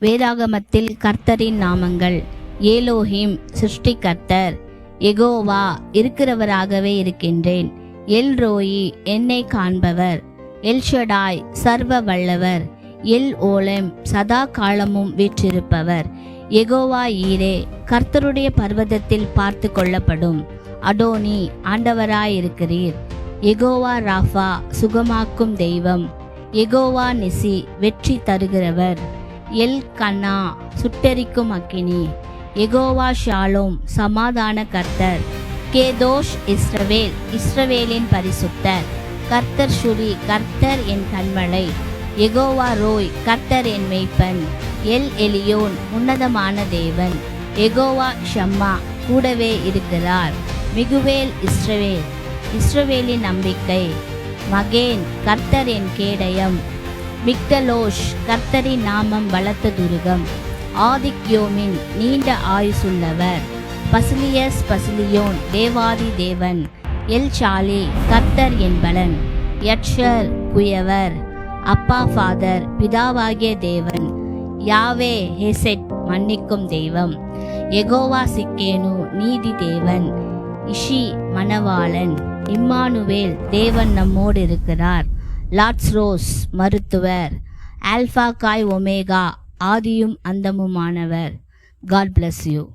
வேதாகமத்தில் கர்த்தரின் நாமங்கள். ஏலோஹிம் சிருஷ்டிகர்த்தர். எகோவா இருக்கிறவராகவே இருக்கின்றேன். எல் ரோயி என்னை காண்பவர். எல்ஷடாய் சர்வ வல்லவர். எல் ஓலம் சதா காலமும் வீற்றிருப்பவர். எகோவா ஈரே கர்த்தருடைய பர்வதத்தில் பார்த்து கொள்ளப்படும். அடோனி ஆண்டவராயிருக்கிறீர். எகோவா ராஃபா சுகமாக்கும் தெய்வம். எகோவா நிசி வெற்றி தருகிறவர். எல் கண்ணா சுட்டெரிக்கும் அக்கினி. எகோவா ஷாலோம் சமாதான கர்த்தர். கேதோஷ் இஸ்ரவேல் இஸ்ரவேலின் பரிசுத்தர். கர்த்தர் ஷுரி கர்த்தர் என் கண்மலை. எகோவா ரோய் கர்த்தர் என் மெய்ப்பன். எல் எலியோன் உன்னதமான தேவன். எகோவா ஷம்மா கூடவே இருக்கிறார். மிகுவேல் இஸ்ரவேல் இஸ்ரவேலின் நம்பிக்கை. மகேன் கர்த்தர் என் கேடயம். மிக்டலோஷ் கர்த்தரின் நாமம் பலத்த துருகம். ஆதிக்யோமின் நீண்ட ஆயுசுள்ளவர். பசிலியஸ் பசிலியோன் தேவாதி தேவன். எல் சாலி கர்த்தர் என்பலன் யட்சர் குயவர். அப்பா ஃபாதர் பிதாவாகிய தேவன். யாவே ஹெசெட் மன்னிக்கும் தெய்வம். எகோவா சிக்கேனு நீதி தேவன். இஷி மணவாளன். இம்மானுவேல் தேவன் நம்மோடு இருக்கிறார். லார்ட்ஸ் ரோஸ் மருத்துவர் ஆல்ஃபா காய் ஒமேகா ஆதியும் அந்தமுமானவர். God bless you